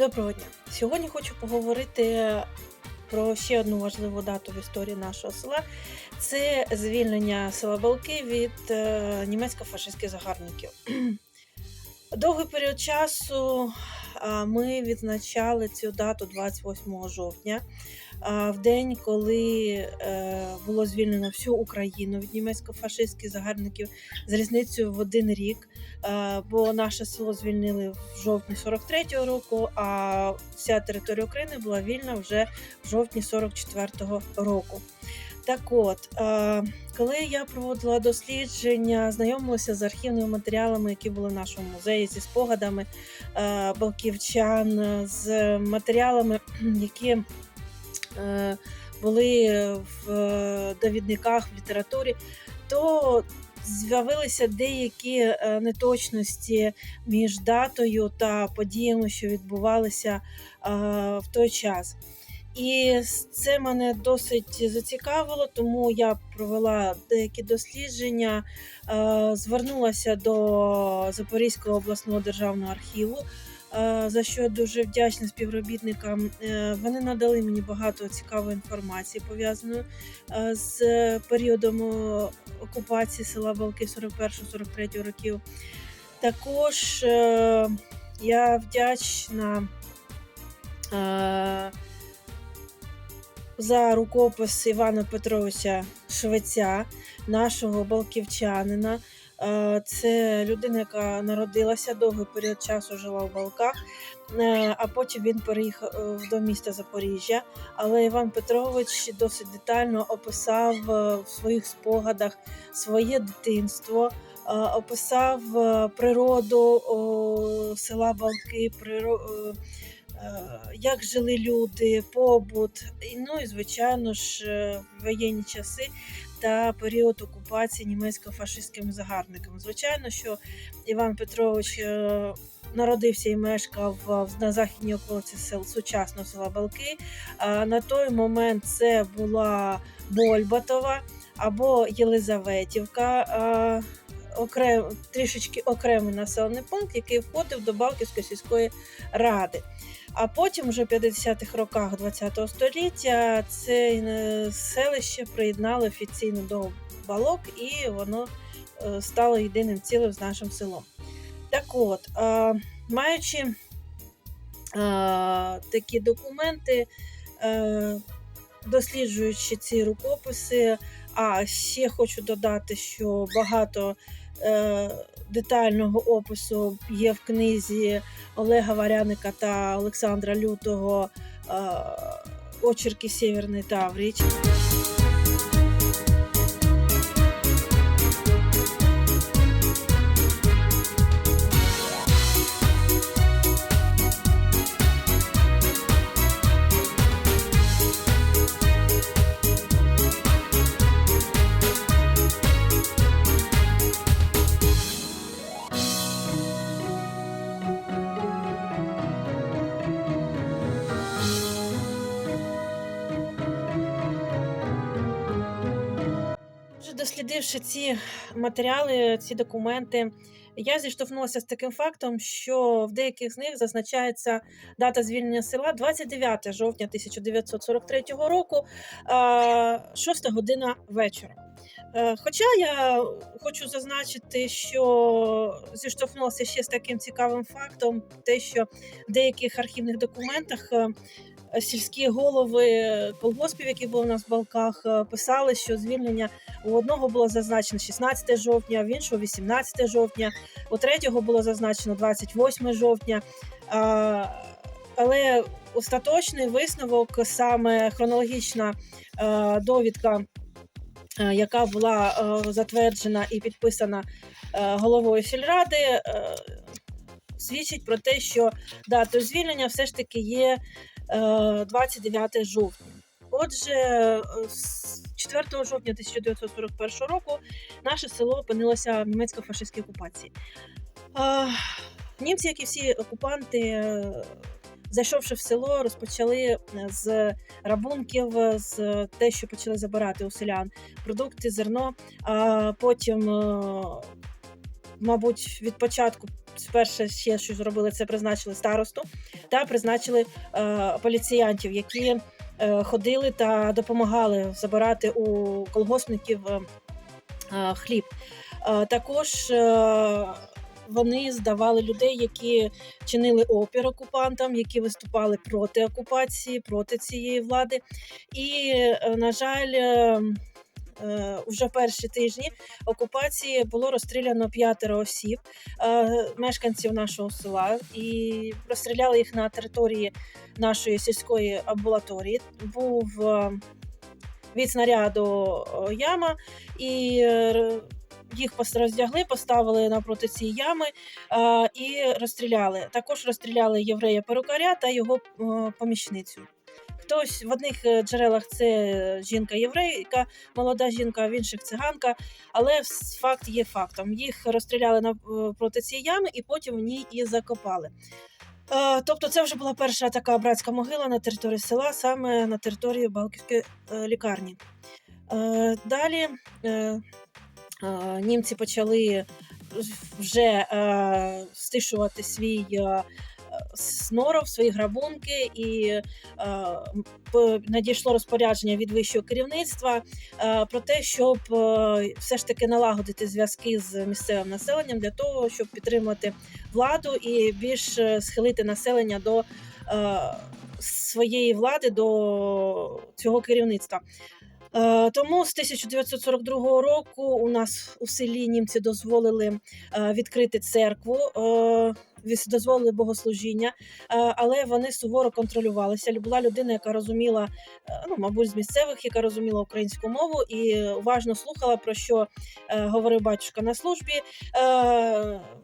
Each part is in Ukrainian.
Доброго дня! Сьогодні хочу поговорити про ще одну важливу дату в історії нашого села. Це звільнення села Балки від е, німецько-фашистських загарбників. Довгий період часу ми відзначали цю дату 28 жовтня, в день, коли е, було звільнено всю Україну від німецько-фашистських загарбників з різницею в один рік. Е, бо наше село звільнили в жовтні 43-го року, а вся територія України була вільна вже в жовтні 44-го року. Так от, е, коли я проводила дослідження, знайомилася з архівними матеріалами, які були в нашому музеї, зі спогадами балківчан, з матеріалами, які були в е, довідниках в літературі, то з'явилися деякі е, неточності між датою та подіями, що відбувалися е, в той час. І це мене досить зацікавило, тому я провела деякі дослідження, е, звернулася до Запорізького обласного державного архіву, е, за що я дуже вдячна співробітникам. Е, Вони надали мені багато цікавої інформації, пов'язаної е, з періодом е, окупації села Балки 41-43 років. Також е, я вдячна. е, за рукопис Івана Петровича Швеця, нашого балківчанина. Це людина, яка народилася довгий період часу, жила в Балках, е, а потім він переїхав е, до міста Запоріжжя. Але Іван Петрович досить детально описав е, в своїх спогадах своє дитинство, описав природу села Балки, приро- е, як жили люди, побут, ну і звичайно ж в воєнні часи та період окупації німецько-фашистськими загарбниками. Звичайно, що Іван Петрович е, народився і мешкав на західній околиці сел сучасного села Балки. На той момент це була Больбатова або Єлизаветівка. Окрем, трішечки окремий населений пункт, який входив до Балківської сільської ради. А потім, вже в 50-х роках ХХ століття, це е, селище приєднали офіційно до балок, і воно е, стало єдиним цілим з нашим селом. Так от, е, маючи такі документи, досліджуючи ці рукописи, а ще хочу додати, що багато детального опису є в книзі Олега Варяника та Олександра Лютого е, Очерки Сєвєрної Тавріч. Дослідивши ці матеріали, ці документи, я зіштовхнулася з таким фактом, що в деяких з них зазначається дата звільнення села 29 жовтня 1943 року, 6 година вечора. Е, Хоча я хочу зазначити, що зіштовхнулася ще з таким цікавим фактом, те, що в деяких архівних документах е, сільські голови колгоспів, які були в нас в балках, е, писали, що звільнення у одного було зазначено 16 жовтня, в іншого 18 жовтня, у третього було зазначено 28 жовтня. Але остаточний висновок, саме хронологічна е, довідка, е, яка була затверджена і підписана головою сільради, свідчить про те, що датою звільнення все ж таки є 29 жовтня. Отже, е, з 4 жовтня 1941 року наше село опинилося в німецько-фашистській окупації. Німці, як і всі окупанти, е, зайшовши в село, розпочали з рабунків, з те, що почали забирати у селян продукти, зерно. А потім, е, мабуть, від початку перше ще що зробили, це призначили старосту та призначили е, поліціянтів, які е, ходили та допомагали забирати у колгоспників е, е, хліб. Е, також е, вони здавали людей, які чинили опір окупантам, які виступали проти окупації, проти цієї влади. І, е, на жаль, е, вже перші тижні окупації було розстріляно п'ятеро осіб, е, мешканців нашого села, і розстріляли їх на території нашої сільської амбулаторії. Був е, від снаряду е, яма, і е, їх роздягли, поставили напроти цієї ями е, і розстріляли. Також розстріляли єврея перукаря та його е, помічницю. Хтось в одних е, джерелах це жінка єврейка, молода жінка, в інших циганка. Але факт є фактом. Їх розстріляли напроти цієї ями і потім в ній і закопали. Е, Тобто, це вже була перша така братська могила на території села, саме на території Балківської е, лікарні. Е, Далі е, е, німці почали вже е, стишувати свій е, сноров, свої грабунки, і е, надійшло розпорядження від вищого керівництва е, про те, щоб е, все ж таки налагодити зв'язки з місцевим населенням для того, щоб підтримати владу і більш е, схилити населення до е, своєї влади, до цього керівництва. Е, Тому з 1942 року у нас у селі німці дозволили е, відкрити церкву, дозволили богослужіння, е, але вони суворо контролювалися. Була людина, яка розуміла, е, ну мабуть, з місцевих, яка розуміла українську мову і уважно слухала про що е, говорив батюшка на службі.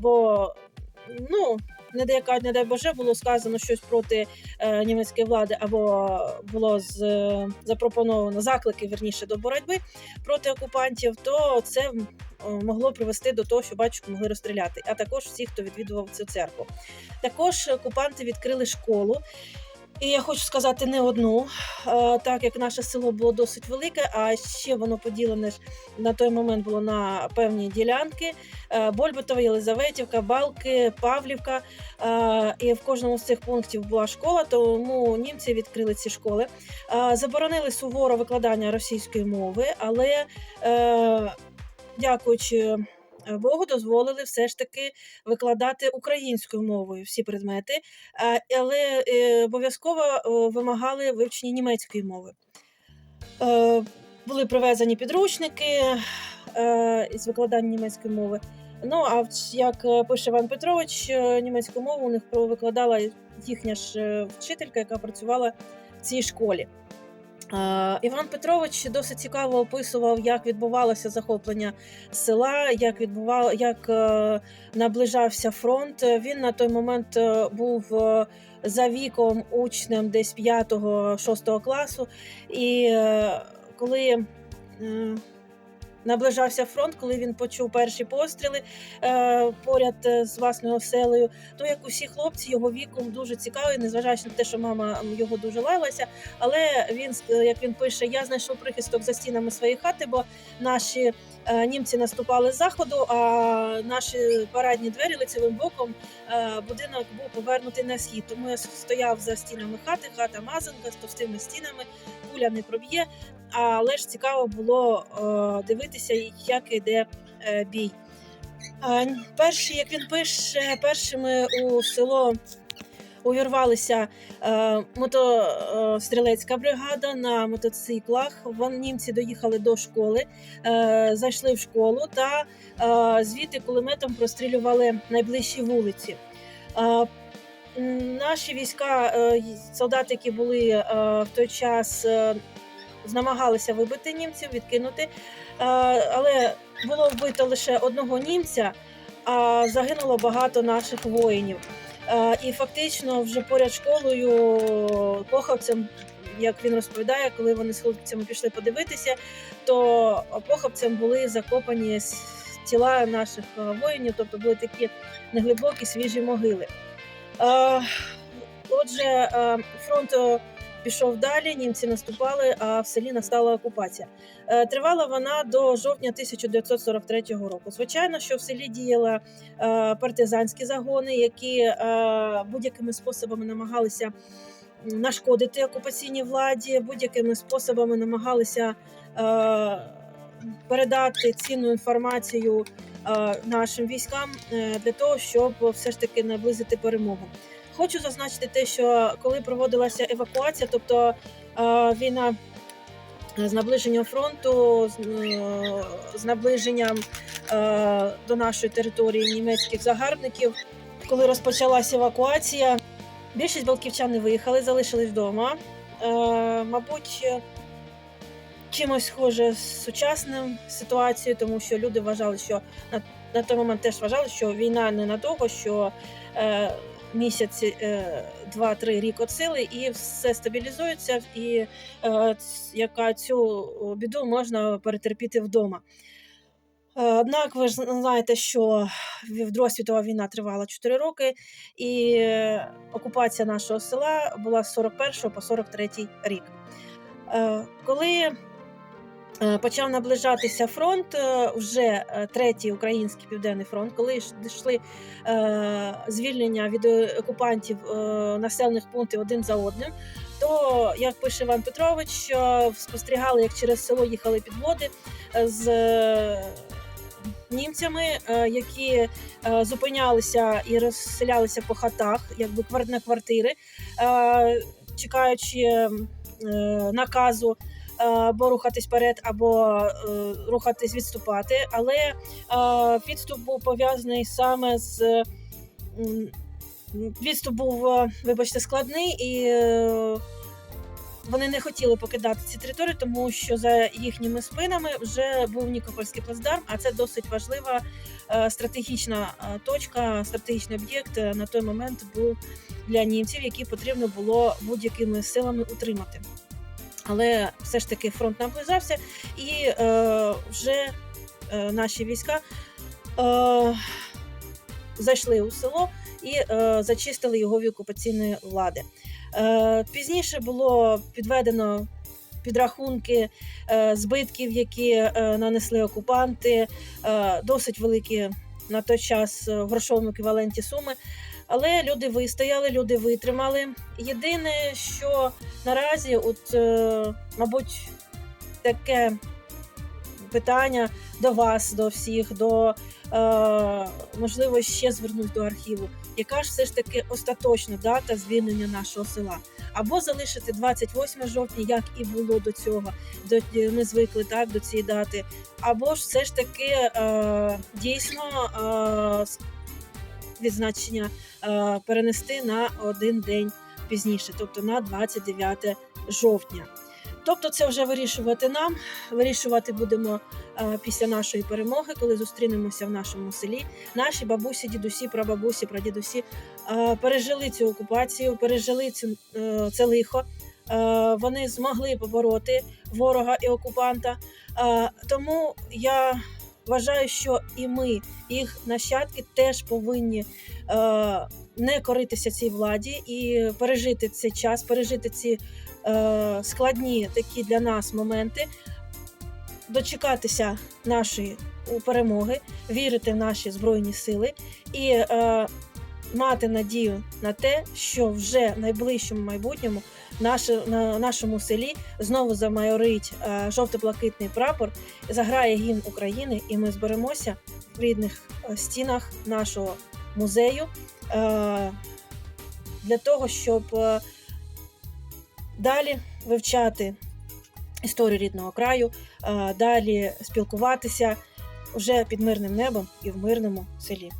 Бо ну. Не деяка не дай Боже, було сказано щось проти е, німецької влади, або було з, е, запропоновано заклики верніше до боротьби проти окупантів, то це могло привести до того, що батюшку могли розстріляти, а також всіх, хто відвідував цю церкву. Також окупанти відкрили школу. І я хочу сказати не одну, е, так як наше село було досить велике, а ще воно поділене ж на той момент було на певні ділянки: е, Больбитова, Єлизаветівка, Балки, Павлівка. Е, І в кожному з цих пунктів була школа, тому німці відкрили ці школи. Заборонили суворо викладання російської мови, але дякуючи Богу, дозволили все ж таки викладати українською мовою всі предмети, е, але е, обов'язково е, вимагали вивчення німецької мови. Е, Були привезені підручники е, із викладання німецької мови. Ну, а як е, пише Іван Петрович, е, німецьку мову у них викладала їхня ж е, вчителька, яка працювала в цій школі. Е, Іван Петрович досить цікаво описував, як відбувалося захоплення села, як відбував, як е, наближався фронт. Він на той момент е, був за віком учнем десь 5-6 класу. І коли наближався фронт, коли він почув перші постріли е, поряд е, з власною оселею, то як усі хлопці його віком дуже цікавий, незважаючи на те, що мама його дуже лаялася. Але він, як він пише, я знайшов прихисток за стінами своєї хати, бо наші е, німці наступали з заходу, а наші парадні двері лицевим боком е, будинок був повернутий на схід. Тому я стояв за стінами хати, хата мазанка з товстими стінами, куля не проб'є. Але ж цікаво було е, дивитися, як іде е, бій. Е, перші, як він пише, першими у село увірвалися мотострілецька бригада на мотоциклах. Вон німці доїхали до школи, зайшли в школу та звідти кулеметом прострілювали найближчі вулиці. Наші війська, е, солдати, які були е, в той час, е, намагалися вибити німців, відкинути, але було вбито лише одного німця, а загинуло багато наших воїнів. І фактично вже поряд школою поховцям, як він розповідає, коли вони з хлопцями пішли подивитися, то поховцям були закопані тіла наших воїнів, тобто були такі неглибокі свіжі могили. Е, Отже, е, фронт е, пішов далі. Німці наступали, а в селі настала окупація. Тривала вона до жовтня 1943 року. Звичайно, що в селі діяли партизанські загони, які будь-якими способами намагалися нашкодити окупаційній владі, будь-якими способами намагалися е, передати цінну інформацію нашим військам е, для того, щоб все ж таки наблизити перемогу. Хочу зазначити те, що коли проводилася евакуація, тобто е, війна з наближенням фронту, з, е, наближенням е, до нашої території німецьких загарбників, коли розпочалася евакуація, більшість балківчан не виїхали, залишились вдома. Е, мабуть, чимось схоже з сучасним ситуацією, тому що люди вважали, що на, на той момент теж вважали, що війна не на того, що е, місяць, е, два-три рік от сили, і все стабілізується, і е, яка цю біду можна перетерпіти вдома. Е, Однак ви ж знаєте, що Друга світова війна тривала 4 роки, і е, окупація нашого села була з 41 по 43 рік. Е, Коли почав наближатися фронт, е, вже е, третій український південний фронт, коли е, звільнення від е, окупантів е, населених пунктів один за одним, то як пише Іван Петрович, що спостерігали, як через село їхали підводи е, з е, німцями, е, які е, зупинялися і розселялися по хатах, якби на квартири, е, чекаючи е, наказу е, або рухатись вперед, або е, рухатись відступати. Але е, відступ був пов'язаний саме з відступ був, е, вибачте, складний і. е, Вони не хотіли покидати ці території, тому що за їхніми спинами вже був Нікопольський плацдарм, а це досить важлива е, стратегічна е, точка, стратегічний об'єкт е, на той момент був для німців, який потрібно було будь-якими силами утримати. Але все ж таки фронт наближався, і е, вже е, наші війська е, зайшли у село і е, зачистили його від окупаційної влади. Е, пізніше було підведено підрахунки е, збитків, які е, нанесли окупанти, е, досить великі на той час е, в грошовому еквіваленті суми. Але люди вистояли, люди витримали. Єдине, що наразі, от, е, мабуть, таке питання до вас, до всіх, до е, можливо ще звернусь до архіву. Яка ж все ж таки остаточна дата звільнення нашого села? Або залишити 28 жовтня, як і було до цього, до ми звикли так до цієї дати, або ж все ж таки е, дійсно е, відзначення е, перенести на один день пізніше, тобто на 29 жовтня. Тобто, це вже вирішувати нам. Вирішувати будемо е, після нашої перемоги, коли зустрінемося в нашому селі. Наші бабусі, дідусі, прабабусі, прадідусі е, пережили цю окупацію, пережили цю, це лихо. Вони змогли побороти ворога і окупанта. Тому я вважаю, що і ми, їх нащадки, теж повинні е, не коритися цій владі і пережити цей час, пережити ці е, складні такі для нас моменти, дочекатися нашої перемоги, вірити в наші збройні сили і е, мати надію на те, що вже в найближчому майбутньому наше, на нашому селі знову замайорить е, жовто-блакитний прапор, заграє гімн України, і ми зберемося в рідних е, стінах нашого музею е, для того, щоб далі вивчати історію рідного краю, далі спілкуватися вже під мирним небом і в мирному селі.